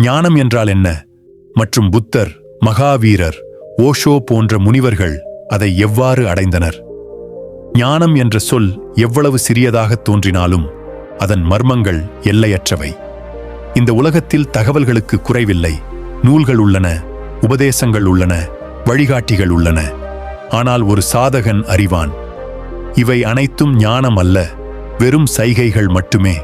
ஞானம் என்றால் என்ன? மற்றும் புத்தர் மகாவீரர் ஓஷோ போன்ற முனிவர்கள் அதை எவ்வாறு அடைந்தனர்? ஞானம் என்ற சொல் எவ்வளவு சிறியதாக தோன்றினாலும் அதன் மர்மங்கள் எல்லையற்றவை. இந்த உலகத்தில் தகவல்களுக்கு குறைவில்லை. நூல்கள் உள்ளன உபதேசங்கள் உள்ளன வழிகாட்டிகள் உள்ளன. ஆனால் ஒரு சாதகன் அறிவான். இவை அனைத்தும் ஞானம் அல்ல வெறும் சைகைகள் மட்டுமே.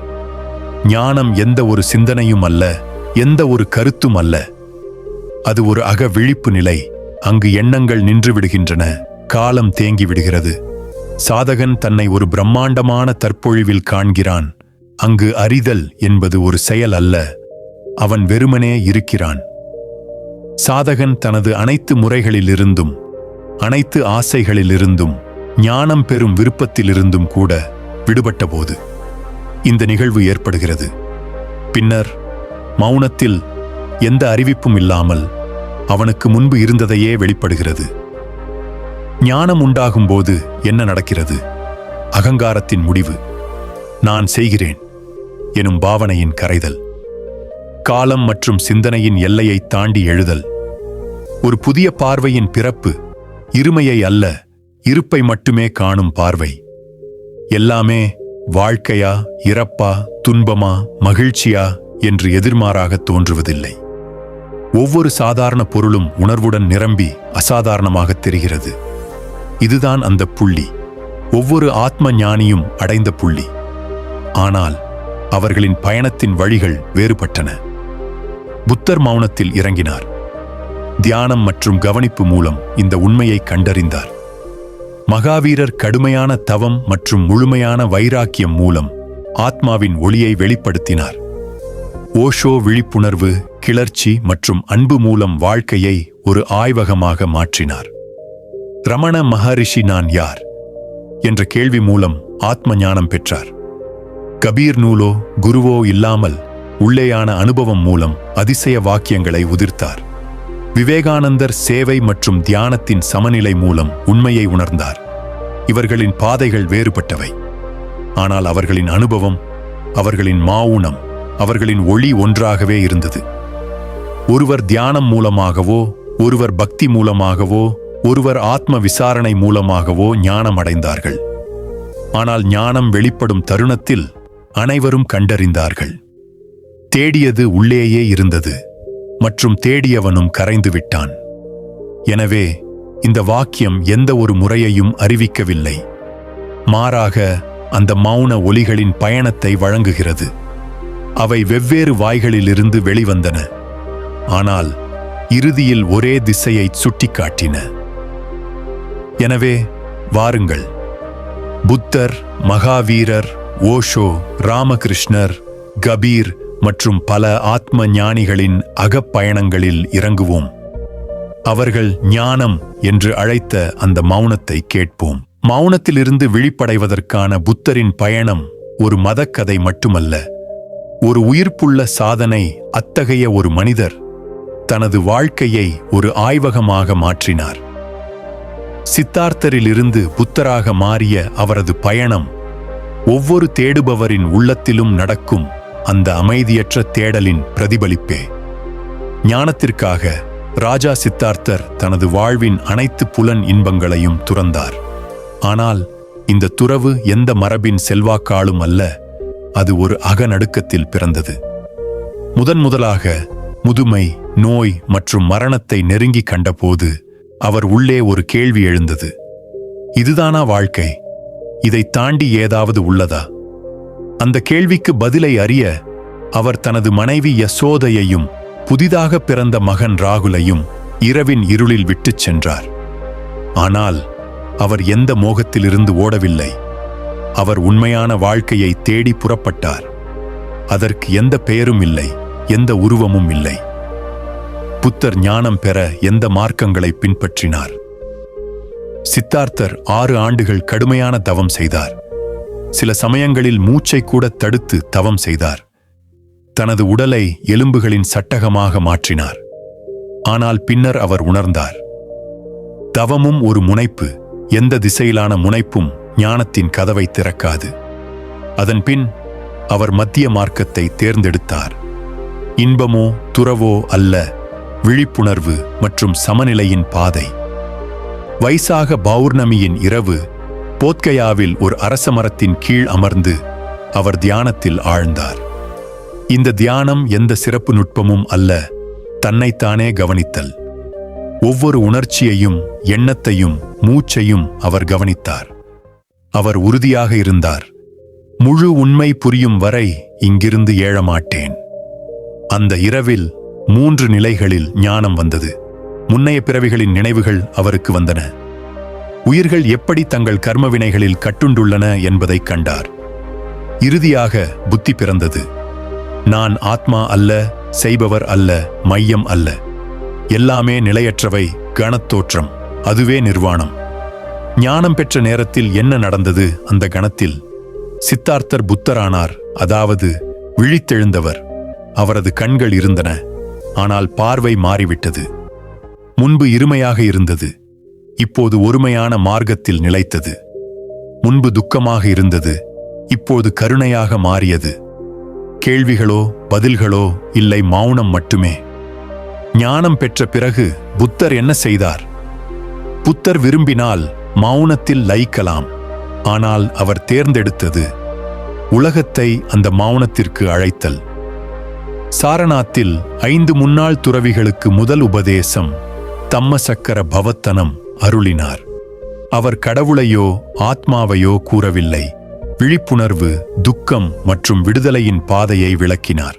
ஞானம் எந்த ஒரு சிந்தனையும் அல்ல எந்த ஒரு கருத்தும் அல்ல. அது ஒரு அக விழிப்பு நிலை. அங்கு எண்ணங்கள் நின்று விடுகின்றன காலம் தேங்கி விடுகிறது சாதகன் தன்னை ஒரு பிரம்மாண்டமான தற்பொழிவில் காண்கிறான். அங்கு அறிதல் என்பது ஒரு செயல் அல்ல. அவன் வெறுமனே இருக்கிறான். சாதகன் தனது அனைத்து முறைகளிலிருந்தும் அனைத்து ஆசைகளிலிருந்தும் ஞானம் பெறும் விருப்பத்திலிருந்தும் கூட விடுபட்டபோது இந்த நிகழ்வு ஏற்படுகிறது. பின்னர் மௌனத்தில் எந்த அறிவிப்பும் இல்லாமல் அவனுக்கு முன்பு இருந்ததையே வெளிப்படுகிறது. ஞானம் உண்டாகும்போது என்ன நடக்கிறது? அகங்காரத்தின் முடிவு. நான் செய்கிறேன் எனும் பாவனையின் கரைதல். காலம் மற்றும் சிந்தனையின் எல்லையை தாண்டி எழுதல். ஒரு புதிய பார்வையின் பிறப்பு இருமையை அல்ல இருப்பை மட்டுமே காணும் பார்வை. எல்லாமே வாழ்க்கையா இறப்பா துன்பமா மகிழ்ச்சியா என்று எதிர்மாறாக தோன்றுவதில்லை. ஒவ்வொரு சாதாரண பொருளும் உணர்வுடன் நிரம்பி அசாதாரணமாக தெரிகிறது. இதுதான் அந்த புள்ளி. ஒவ்வொரு ஆத்ம ஞானியும் அடைந்த புள்ளி. ஆனால் அவர்களின் பயணத்தின் வழிகள் வேறுபட்டன. புத்தர் மௌனத்தில் இறங்கினார். தியானம் மற்றும் கவனிப்பு மூலம் இந்த உண்மையை கண்டறிந்தார். மகாவீரர் கடுமையான தவம் மற்றும் முழுமையான வைராக்கியம் மூலம் ஆத்மாவின் ஒளியை வெளிப்படுத்தினார். ஓஷோ விழிப்புணர்வு கிளர்ச்சி மற்றும் அன்பு மூலம் வாழ்க்கையை ஒரு ஆய்வகமாக மாற்றினார். ரமண மகரிஷி நான் யார்? என்ற கேள்வி மூலம் ஆத்ம ஞானம் பெற்றார். கபீர் நூலோ குருவோ இல்லாமல் உள்ளேயான அனுபவம் மூலம் அதிசய வாக்கியங்களை உதிர்த்தார். விவேகானந்தர் சேவை மற்றும் தியானத்தின் சமநிலை மூலம் உண்மையை உணர்ந்தார். இவர்களின் பாதைகள் வேறுபட்டவை. ஆனால் அவர்களின் அனுபவம் அவர்களின் மாவுணம் அவர்களின் ஒளி ஒன்றாகவே இருந்தது. ஒருவர் தியானம் மூலமாகவோ ஒருவர் பக்தி மூலமாகவோ ஒருவர் ஆத்ம விசாரணை மூலமாகவோ ஞானம் அடைந்தார்கள் ஆனால் ஞானம் வெளிப்படும் தருணத்தில் அனைவரும் கண்டறிந்தார்கள். தேடியது உள்ளேயே இருந்தது மற்றும் தேடியவனும் கரைந்து விட்டான். எனவே இந்த வாக்கியம் எந்த ஒரு முறையையும் அறிவிக்கவில்லை. மாறாக அந்த மௌன ஒலிகளின் பயணத்தை வழங்குகிறது. அவை வெவ்வேறு வாய்களிலிருந்து வெளிவந்தன. ஆனால் இறுதியில் ஒரே திசையை சுட்டிக்காட்டின. எனவே வாருங்கள். புத்தர் மகாவீரர் ஓஷோ ராமகிருஷ்ணர் கபீர் மற்றும் பல ஆத்ம ஞானிகளின் அகப்பயணங்களில் இறங்குவோம். அவர்கள் ஞானம் என்று அழைத்த அந்த மௌனத்தை கேட்போம். மௌனத்திலிருந்து விழிப்படைவதற்கான புத்தரின் பயணம் ஒரு மதக்கதை மட்டுமல்ல. ஒரு உயிர்ப்புள்ள சாதனை அத்தகைய ஒரு மனிதர் தனது வாழ்க்கையை ஒரு ஆய்வகமாக மாற்றினார். சித்தார்த்தரிலிருந்து புத்தராக மாறிய அவரது பயணம் ஒவ்வொரு தேடுபவரின் உள்ளத்திலும் நடக்கும் அந்த அமைதியற்ற தேடலின் பிரதிபலிப்பே. ஞானத்திற்காக ராஜா சித்தார்த்தர் தனது வாழ்வின் அனைத்து புலன் இன்பங்களையும் துறந்தார். ஆனால் இந்த துறவு எந்த மரபின் செல்வாக்காலும் அல்ல அது ஒரு அகநடுக்கத்தில் பிறந்தது. முதன் முதலாக முதுமை நோய் மற்றும் மரணத்தை நெருங்கி கண்டபோது அவர் உள்ளே ஒரு கேள்வி எழுந்தது. இதுதானா வாழ்க்கை? இதை தாண்டி ஏதாவது உள்ளதா? அந்த கேள்விக்கு பதிலை அறிய அவர் தனது மனைவி யசோதையையும் புதிதாக பிறந்த மகன் ராகுலையும் இரவின் இருளில் விட்டுச் சென்றார். ஆனால் அவர் எந்த மோகத்திலிருந்து ஓடவில்லை. அவர் உண்மையான வாழ்க்கையை தேடி புறப்பட்டார். அதற்கு எந்த பெயரும் இல்லை எந்த உருவமும் இல்லை. புத்தர் ஞானம் பெற எந்த மார்க்கங்களை பின்பற்றினார். சித்தார்த்தர் ஆறு ஆண்டுகள் கடுமையான தவம் செய்தார். சில சமயங்களில் மூச்சை கூட தடுத்து தவம் செய்தார். தனது உடலை எலும்புகளின் சட்டகமாக மாற்றினார். ஆனால் பின்னர் அவர் உணர்ந்தார். தவமும் ஒரு முனைப்பு எந்த திசையிலான முனைப்பும் ஞானத்தின் கதவை திறக்காது. அதன்பின் அவர் மத்திய மார்க்கத்தை தேர்ந்தெடுத்தார். இன்பமோ துறவோ அல்ல விழிப்புணர்வு மற்றும் சமநிலையின் பாதை. வைசாக பௌர்ணமியின் இரவு போத்கயாவில் ஒரு அரச மரத்தின் கீழ் அமர்ந்து அவர் தியானத்தில் ஆழ்ந்தார். இந்த தியானம் எந்த சிறப்பு நுட்பமும் அல்ல தன்னைத்தானே கவனித்தல். ஒவ்வொரு உணர்ச்சியையும் எண்ணத்தையும் மூச்சையும் அவர் கவனித்தார். அவர் உறுதியாக இருந்தார். முழு உண்மை புரியும் வரை இங்கிருந்து ஏழமாட்டேன். அந்த இரவில் மூன்று நிலைகளில் ஞானம் வந்தது. முன்னைய பிறவிகளின் நினைவுகள் அவருக்கு வந்தன. உயிர்கள் எப்படி தங்கள் கர்மவினைகளில் கட்டுண்டுள்ளன என்பதைக் கண்டார். இறுதியாக புத்தி பிறந்தது. நான் ஆத்மா அல்ல செய்பவர் அல்ல மையம் அல்ல. எல்லாமே நிலையற்றவை கணத்தோற்றம் அதுவே நிர்வாணம். ஞானம் பெற்ற நேரத்தில் என்ன நடந்தது? அந்த கணத்தில் சித்தார்த்தர் புத்தரானார். அதாவது விழித்தெழுந்தவர். அவரது கண்கள் இருந்தன. ஆனால் பார்வை மாறிவிட்டது. முன்பு இருமையாக இருந்தது. இப்போது ஒருமையான மார்க்கத்தில் நிலைத்தது. முன்பு துக்கமாக இருந்தது. இப்போது கருணையாக மாறியது. கேள்விகளோ பதில்களோ இல்லை மௌனம் மட்டுமே. ஞானம் பெற்ற பிறகு புத்தர் என்ன செய்தார்? புத்தர் விரும்பினால் மௌனத்தில் லயிக்கலாம். ஆனால் அவர் தேர்ந்தெடுத்தது உலகத்தை அந்த மௌனத்திற்கு அழைத்தல். சாரநாத்தில் ஐந்து முன்னாள் துறவிகளுக்கு முதல் உபதேசம் தம்மசக்கர பவத்தனம் அருளினார். அவர் கடவுளையோ ஆத்மாவையோ கூறவில்லை. விழிப்புணர்வு துக்கம் மற்றும் விடுதலையின் பாதையை விளக்கினார்.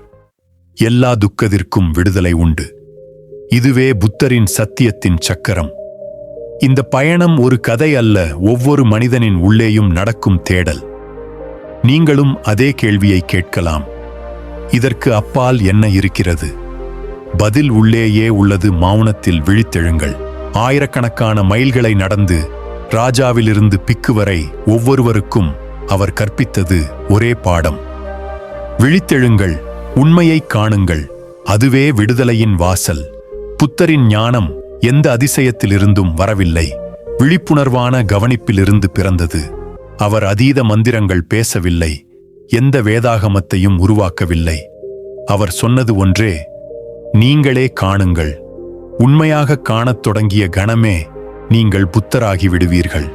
எல்லா துக்கத்திற்கும் விடுதலை உண்டு. இதுவே புத்தரின் சத்தியத்தின் சக்கரம். இந்த பயணம் ஒரு கதை அல்ல ஒவ்வொரு மனிதனின் உள்ளேயும் நடக்கும் தேடல். நீங்களும் அதே கேள்வியை கேட்கலாம். இதற்கு அப்பால் என்ன இருக்கிறது? பதில் உள்ளேயே உள்ளது மௌனத்தில் விழித்தெழுங்கள். ஆயிரக்கணக்கான மைல்களை நடந்து ராஜாவிலிருந்து பிக்கு வரை ஒவ்வொருவருக்கும் அவர் கற்பித்தது ஒரே பாடம். விழித்தெழுங்கள் உண்மையைக் காணுங்கள் அதுவே விடுதலையின் வாசல். புத்தரின் ஞானம் எந்த அதிசயத்திலிருந்தும் வரவில்லை. விழிப்புணர்வான கவனிப்பிலிருந்து பிறந்தது. அவர் அதீத மந்திரங்கள் பேசவில்லை. எந்த வேதாகமத்தையும் உருவாக்கவில்லை. அவர் சொன்னது ஒன்றே நீங்களே காணுங்கள். உண்மையாக காணத் தொடங்கிய கணமே நீங்கள் புத்தராகி விடுவீர்கள்.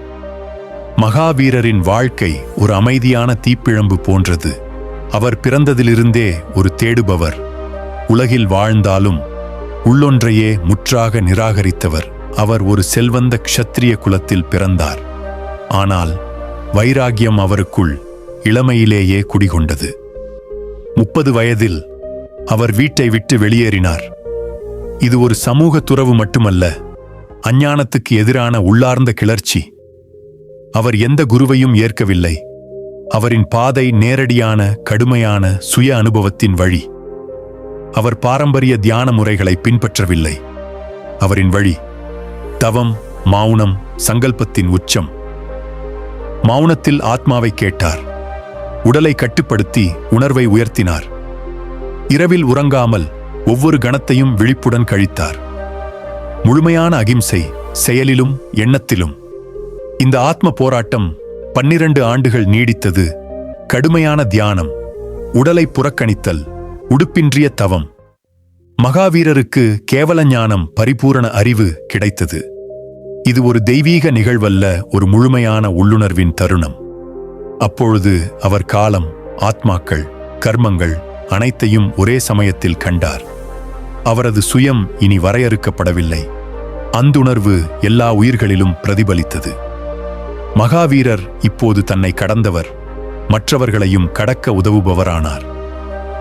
மகாவீரரின் வாழ்க்கை ஒரு அமைதியான தீப்பிழம்பு போன்றது. அவர் பிறந்ததிலிருந்தே ஒரு தேடுபவர். உலகில் வாழ்ந்தாலும் உள்ளொன்றையே முற்றாக நிராகரித்தவர். அவர் ஒரு செல்வந்த க்ஷத்திரிய குலத்தில் பிறந்தார். ஆனால் வைராகியம் அவருக்குள் இளமையிலேயே குடிகொண்டது. முப்பது வயதில் அவர் வீட்டை விட்டு வெளியேறினார். இது ஒரு சமூக துறவு மட்டுமல்ல அஞ்ஞானத்துக்கு எதிரான உள்ளார்ந்த கிளர்ச்சி. அவர் எந்த குருவையும் ஏற்கவில்லை. அவரின் பாதை நேரடியான கடுமையான சுய அனுபவத்தின் வழி. அவர் பாரம்பரிய தியான முறைகளை பின்பற்றவில்லை. அவரின் வழி தவம் மௌனம் சங்கல்பத்தின் உச்சம். மௌனத்தில் ஆத்மாவை கேட்டார். உடலை கட்டுப்படுத்தி உணர்வை உயர்த்தினார். இரவில் உறங்காமல் ஒவ்வொரு கணத்தையும் விழிப்புடன் கழித்தார். முழுமையான அகிம்சை செயலிலும் எண்ணத்திலும். இந்த ஆத்ம போராட்டம் பன்னிரண்டு ஆண்டுகள் நீடித்தது. கடுமையான தியானம் உடலை புறக்கணித்தல் உடுப்பின்றிய தவம். மகாவீரருக்கு கேவல ஞானம் பரிபூரண அறிவு கிடைத்தது. இது ஒரு தெய்வீக நிகழ்வல்ல ஒரு முழுமையான உள்ளுணர்வின் தருணம். அப்பொழுது அவர் காலம் ஆத்மாக்கள் கர்மங்கள் அனைத்தையும் ஒரே சமயத்தில் கண்டார். அவரது சுயம் இனி வரையறுக்கப்படவில்லை. அந்துணர்வு எல்லா உயிர்களிலும் பிரதிபலித்தது. மகாவீரர் இப்போது தன்னை கடந்தவர் மற்றவர்களையும் கடக்க உதவுபவரானார்.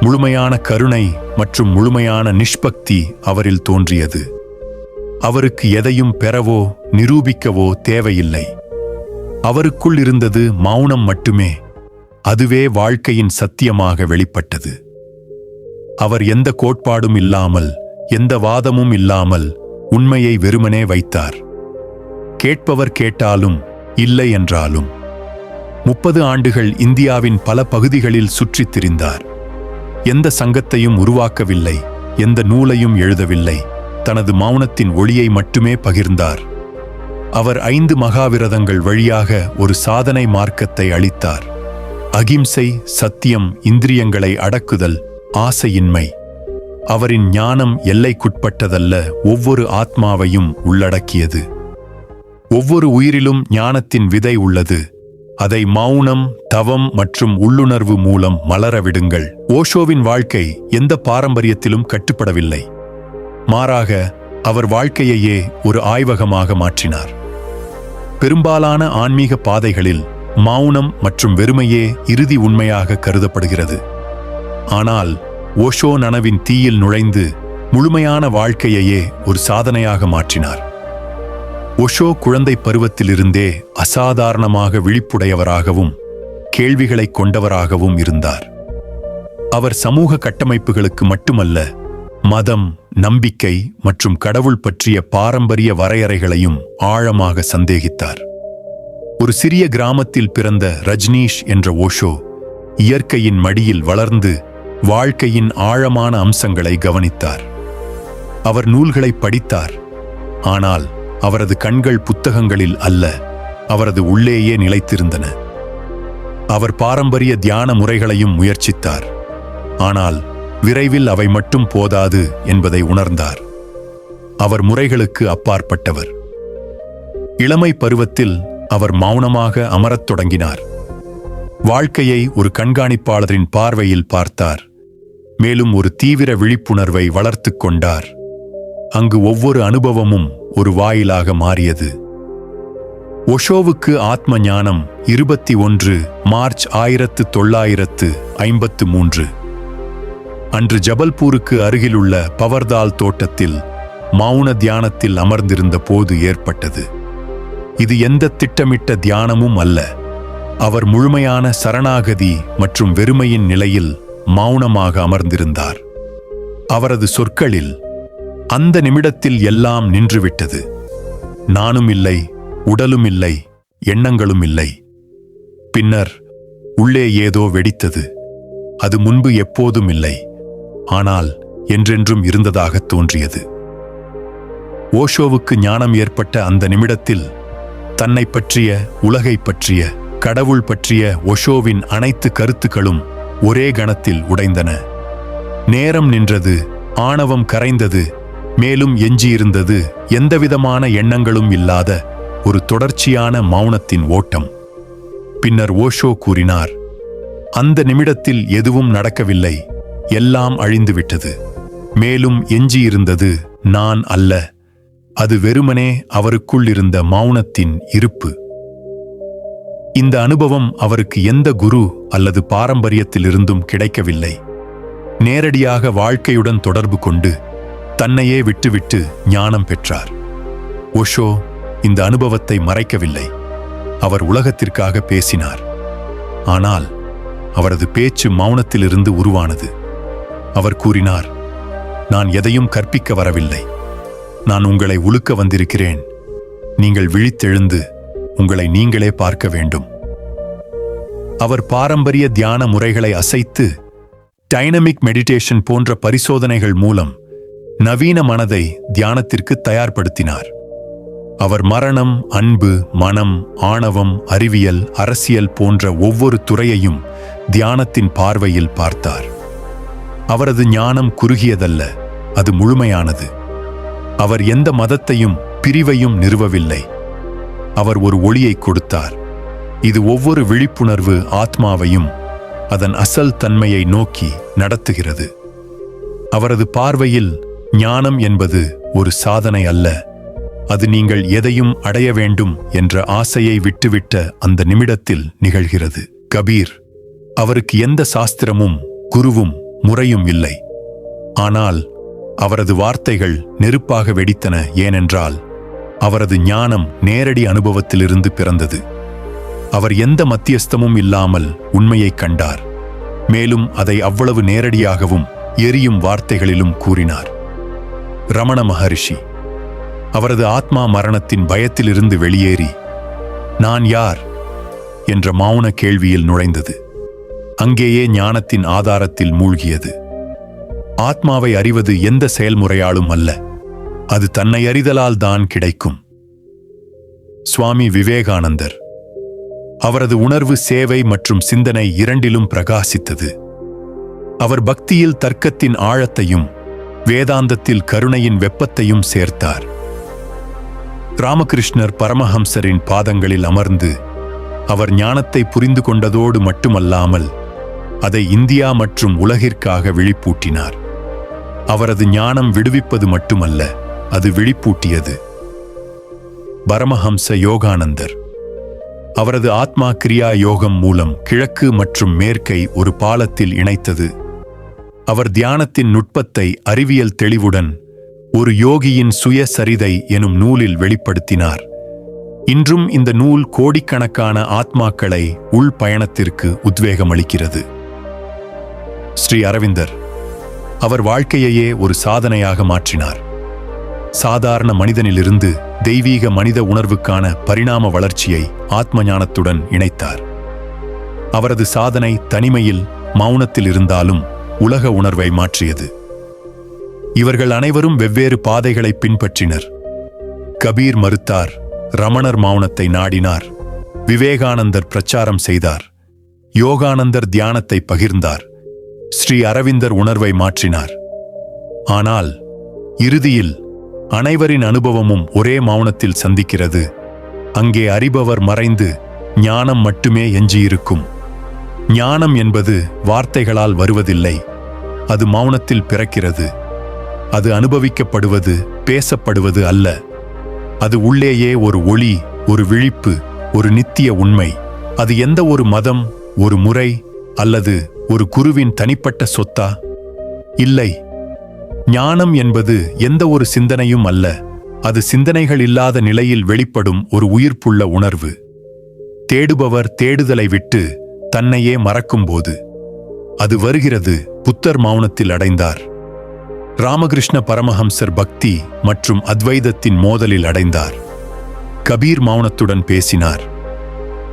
முழுமையான கருணை மற்றும் முழுமையான நிஷ்பக்தி அவரில் தோன்றியது. அவருக்கு எதையும் பெறவோ நிரூபிக்கவோ தேவையில்லை. அவருக்குள் இருந்தது மௌனம் மட்டுமே. அதுவே வாழ்க்கையின் சத்தியமாக வெளிப்பட்டது. அவர் எந்த கோட்பாடும் இல்லாமல் எந்த வாதமும் இல்லாமல் உண்மையை வெறுமனே வைத்தார். கேட்பவர் கேட்டாலும் இல்லை என்றாலும். முப்பது ஆண்டுகள் இந்தியாவின் பல பகுதிகளில் சுற்றித் திரிந்தார். எந்த சங்கத்தையும் உருவாக்கவில்லை எந்த நூலையும் எழுதவில்லை. தனது மௌனத்தின் ஒளியை மட்டுமே பகிர்ந்தார். அவர் ஐந்து மகாவிரதங்கள் வழியாக ஒரு சாதனை மார்க்கத்தை அளித்தார். அகிம்சை சத்தியம் இந்திரியங்களை அடக்குதல் ஆசையின்மை. அவரின் ஞானம் எல்லைக்குட்பட்டதல்ல ஒவ்வொரு ஆத்மாவையும் உள்ளடக்கியது. ஒவ்வொரு உயிரிலும் ஞானத்தின் விதை உள்ளது. அதை மௌனம் தவம் மற்றும் உள்ளுணர்வு மூலம் மலர விடுங்கள். ஓஷோவின் வாழ்க்கை எந்த பாரம்பரியத்திலும் கட்டுப்படவில்லை. மாறாக அவர் வாழ்க்கையையே ஒரு ஆய்வகமாக மாற்றினார். பெரும்பாலான ஆன்மீக பாதைகளில் மௌனம் மற்றும் வெறுமையே இறுதி உண்மையாக கருதப்படுகிறது. ஆனால் ஓஷோ நனவின் தீயில் நுழைந்து முழுமையான வாழ்க்கையையே ஒரு சாதனையாக மாற்றினார். ஒஷோ குழந்தை பருவத்திலிருந்தே அசாதாரணமாக விழிப்புடையவராகவும் கேள்விகளை கொண்டவராகவும் இருந்தார். அவர் சமூக கட்டமைப்புகளுக்கு மட்டுமல்ல மதம் நம்பிக்கை மற்றும் கடவுள் பற்றிய பாரம்பரிய வரையறைகளையும் ஆழமாக சந்தேகித்தார். ஒரு சிறிய கிராமத்தில் பிறந்த ரஜ்னீஷ் என்ற ஓஷோ இயற்கையின் மடியில் வளர்ந்து வாழ்க்கையின் ஆழமான அம்சங்களை கவனித்தார். அவர் நூல்களை படித்தார். ஆனால் அவரது கண்கள் புத்தகங்களில் அல்ல அவரது உள்ளேயே நிலைத்திருந்தன. அவர் பாரம்பரிய தியான முறைகளையும் முயற்சித்தார். ஆனால் விரைவில் அவை மட்டும் போதாது என்பதை உணர்ந்தார். அவர் முறைகளுக்கு அப்பாற்பட்டவர். இளமை பருவத்தில் அவர் மௌனமாக அமரத் தொடங்கினார். வாழ்க்கையை ஒரு கண்காணிப்பாளரின் பார்வையில் பார்த்தார். மேலும் ஒரு தீவிர விழிப்புணர்வை வளர்த்துக் கொண்டார். அங்கு ஒவ்வொரு அனுபவமும் ஒரு வாயிலாக மாறியது. ஒஷோவுக்கு ஆத்ம ஞானம் இருபத்தி ஒன்று மார்ச் ஆயிரத்து தொள்ளாயிரத்து ஐம்பத்து மூன்று. அன்று ஜபல்பூருக்கு அருகிலுள்ள பவர்தால் தோட்டத்தில் மௌன தியானத்தில் அமர்ந்திருந்த போது ஏற்பட்டது. இது எந்த திட்டமிட்ட தியானமும் அல்ல. அவர் முழுமையான சரணாகதி மற்றும் வெறுமையின் நிலையில் மௌனமாக அமர்ந்திருந்தார். அவரது சொற்களில் அந்த நிமிடத்தில் எல்லாம் நின்றுவிட்டது. நானும் இல்லை உடலும் இல்லை எண்ணங்களும் இல்லை. பின்னர் உள்ளே ஏதோ வெடித்தது. அது முன்பு எப்போதும் இல்லை ஆனால் என்றென்றும் இருந்ததாக தோன்றியது. ஓஷோவுக்கு ஞானம் ஏற்பட்ட அந்த நிமிடத்தில் தன்னை பற்றிய உலகை பற்றிய கடவுள் பற்றிய ஒஷோவின் அனைத்து கருத்துக்களும் ஒரே கணத்தில் உடைந்தன. நேரம் நின்றது ஆணவம் கரைந்தது மேலும் எஞ்சியிருந்தது எந்தவிதமான எண்ணங்களும் இல்லாத ஒரு தொடர்ச்சியான மௌனத்தின் ஓட்டம். பின்னர் ஓஷோ கூறினார் அந்த நிமிடத்தில் எதுவும் நடக்கவில்லை. எல்லாம் அழிந்துவிட்டது. மேலும் எஞ்சியிருந்தது நான் அல்ல. அது வெறுமனே அவருக்குள் இருந்த மௌனத்தின் இருப்பு. இந்த அனுபவம் அவருக்கு எந்த குரு அல்லது பாரம்பரியத்திலிருந்தும் கிடைக்கவில்லை. நேரடியாக வாழ்க்கையுடன் தொடர்பு கொண்டு தன்னையே விட்டுவிட்டு ஞானம் பெற்றார். ஓஷோ இந்த அனுபவத்தை மறைக்கவில்லை. அவர் உலகத்திற்காக பேசினார். ஆனால் அவரது பேச்சு மௌனத்திலிருந்து உருவானது. அவர் கூறினார் நான் எதையும் கற்பிக்க வரவில்லை. நான் உங்களை உழுக்க வந்திருக்கிறேன். நீங்கள் விழித்தெழுந்து உங்களை நீங்களே பார்க்க வேண்டும். அவர் பாரம்பரிய தியான முறைகளை அசைத்து டைனமிக் மெடிடேஷன் போன்ற பரிசோதனைகள் மூலம் நவீன மனதை தியானத்திற்கு தயார்படுத்தினார். அவர் மரணம் அன்பு மனம் ஆணவம் அறிவியல் அரசியல் போன்ற ஒவ்வொரு துறையையும் தியானத்தின் பார்வையில் பார்த்தார். அவரது ஞானம் குறுகியதல்ல அது முழுமையானது. அவர் எந்த மதத்தையும் பிரிவையும் நிறுவவில்லை. அவர் ஒரு ஒளியை கொடுத்தார். இது ஒவ்வொரு விழிப்புணர்வு ஆத்மாவையும் அதன் அசல் தன்மையை நோக்கி நடத்துகிறது. அவரது பார்வையில் ஞானம் என்பது ஒரு சாதனை அல்ல. அது நீங்கள் எதையும் அடைய வேண்டும் என்ற ஆசையை விட்டுவிட்ட அந்த நிமிடத்தில் நிகழ்கிறது. கபீர் அவருக்கு எந்த சாஸ்திரமும் குருவும் முறையும் இல்லை. ஆனால் அவரது வார்த்தைகள் நெருப்பாக வெடித்தன ஏனென்றால் அவரது ஞானம் நேரடி அனுபவத்திலிருந்து பிறந்தது. அவர் எந்த மத்தியஸ்தமும் இல்லாமல் உண்மையைக் கண்டார். மேலும் அதை அவ்வளவு நேரடியாகவும் எரியும் வார்த்தைகளிலும் கூறினார். ரமண மகரிஷி அவரது ஆத்மா மரணத்தின் பயத்திலிருந்து வெளியேறி நான் யார்? என்ற மௌன கேள்வியில் நுழைந்தது. அங்கேயே ஞானத்தின் ஆதாரத்தில் மூழ்கியது. ஆத்மாவை அறிவது எந்த செயல்முறையாலும் அல்ல அது தன்னை அறிதலால் தான் கிடைக்கும். சுவாமி விவேகானந்தர் அவரது உணர்வு சேவை மற்றும் சிந்தனை இரண்டிலும் பிரகாசித்தது. அவர் பக்தியில் தர்க்கத்தின் ஆழத்தையும் வேதாந்தத்தில் கருணையின் வெப்பத்தையும் சேர்த்தார். ராமகிருஷ்ணர் பரமஹம்சரின் பாதங்களில் அமர்ந்து அவர் ஞானத்தை புரிந்து கொண்டதோடு மட்டுமல்லாமல் அதை இந்தியா மற்றும் உலகிற்காக விழிப்பூட்டினார். அவரது ஞானம் விடுவிப்பது மட்டுமல்ல அது விழிப்பூட்டியது. பரமஹம்ச யோகானந்தர். அவரது ஆத்மா கிரியா யோகம் மூலம் கிழக்கு மற்றும் மேற்கை ஒரு பாலத்தில் இணைத்தது அவர் தியானத்தின் நுட்பத்தை அறிவியல் தெளிவுடன் ஒரு யோகியின் சுயசரிதை எனும் நூலில் வெளிப்படுத்தினார். இன்றும் இந்த நூல் கோடிக்கணக்கான ஆத்மாக்களை உள் பயணத்திற்கு உத்வேகமளிக்கிறது. ஸ்ரீ அரவிந்தர் அவர் வாழ்க்கையையே ஒரு சாதனையாக மாற்றினார். சாதாரண மனிதனிலிருந்து தெய்வீக மனித உணர்வுக்கான பரிணாம வளர்ச்சியை ஆத்ம ஞானத்துடன் இணைத்தார். அவரது சாதனை தனிமையில் மௌனத்தில் இருந்தாலும் உலக உணர்வை மாற்றியது. இவர்கள் அனைவரும் வெவ்வேறு பாதைகளை பின்பற்றினர். கபீர் மறுத்தார் ரமணர் மௌனத்தை நாடினார் விவேகானந்தர் பிரச்சாரம் செய்தார் யோகானந்தர் தியானத்தை பகிர்ந்தார் ஸ்ரீ அரவிந்தர் உணர்வை மாற்றினார். ஆனால் இறுதியில் அனைவரின் அனுபவமும் ஒரே மௌனத்தில் சந்திக்கிறது. அங்கே அறிபவர் மறைந்து ஞானம் மட்டுமே எஞ்சியிருக்கும். ஞானம் என்பது வார்த்தைகளால் வருவதில்லை. அது மௌனத்தில் பிறக்கிறது. அது அனுபவிக்கப்படுவது பேசப்படுவது அல்ல. அது உள்ளேயே ஒரு ஒளி ஒரு விழிப்பு ஒரு நித்திய உண்மை. அது எந்த ஒரு மதம் ஒரு முறை அல்லது ஒரு குருவின் தனிப்பட்ட சொத்தா? இல்லை. ஞானம் என்பது எந்த ஒரு சிந்தனையும் அல்ல. அது சிந்தனைகள் இல்லாத நிலையில் வெளிப்படும் ஒரு உயிர்ப்புள்ள உணர்வு. தேடுபவர் தேடுதலை விட்டு தன்னையே மறக்கும்போது. அது வருகிறது. புத்தர் மௌனத்தில் அடைந்தார். ராமகிருஷ்ண பரமஹம்சர் பக்தி மற்றும் அத்வைதத்தின் மோதலில் அடைந்தார். கபீர் மௌனத்துடன் பேசினார்.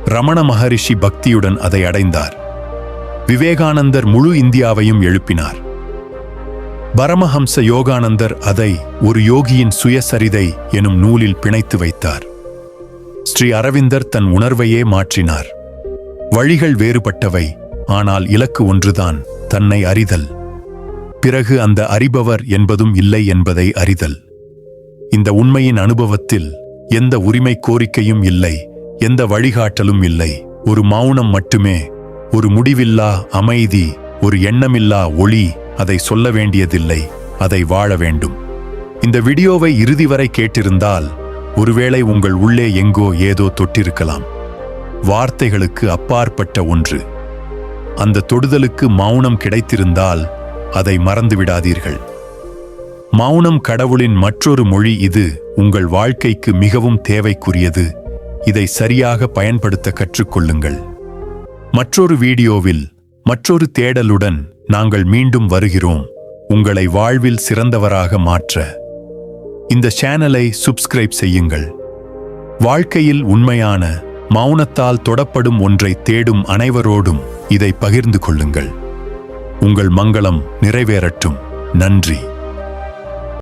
ரமண மகரிஷி பக்தியுடன் அதை அடைந்தார். விவேகானந்தர் முழு இந்தியாவையும் எழுப்பினார். பரமஹம்ச யோகானந்தர் அதை ஒரு யோகியின் சுயசரிதை எனும் நூலில் பிணைத்து வைத்தார். ஸ்ரீ அரவிந்தர் தன் உணர்வையே மாற்றினார். வழிகள் வேறுபட்டவை ஆனால் இலக்கு ஒன்றுதான். தன்னை அறிதல். பிறகு அந்த அறிபவர் என்பதும் இல்லை என்பதை அறிதல். இந்த உண்மையின் அனுபவத்தில் எந்த உரிமை கோரிக்கையும் இல்லை எந்த வழிகாட்டலும் இல்லை. ஒரு மௌனம் மட்டுமே ஒரு முடிவில்லா அமைதி ஒரு எண்ணமில்லா ஒளி அதை சொல்ல வேண்டியதில்லை அதை வாழ வேண்டும். இந்த வீடியோவை இறுதி வரை கேட்டிருந்தால் ஒருவேளை உங்கள் உள்ளே எங்கோ ஏதோ தொட்டிருக்கலாம். வார்த்தைகளுக்கு அப்பாற்பட்ட ஒன்று. அந்த தொடுதலுக்கு மௌனம் கிடைத்திருந்தால் அதை மறந்துவிடாதீர்கள். மௌனம் கடவுளின் மற்றொரு மொழி இது உங்கள் வாழ்க்கைக்கு மிகவும் தேவைக்குரியது. இதை சரியாக பயன்படுத்த கற்றுக்கொள்ளுங்கள். மற்றொரு வீடியோவில் மற்றொரு தேடலுடன் நாங்கள் மீண்டும் வருகிறோம். உங்களை வாழ்வில் சிறந்தவராக மாற்ற. இந்த சேனலை சப்ஸ்கிரைப் செய்யுங்கள். வாழ்க்கையில் உண்மையான மௌனத்தால் தொடப்படும் ஒன்றை தேடும் அனைவரோடும் இதை பகிர்ந்து கொள்ளுங்கள். உங்கள் மங்களம் நிறைவேறட்டும். நன்றி.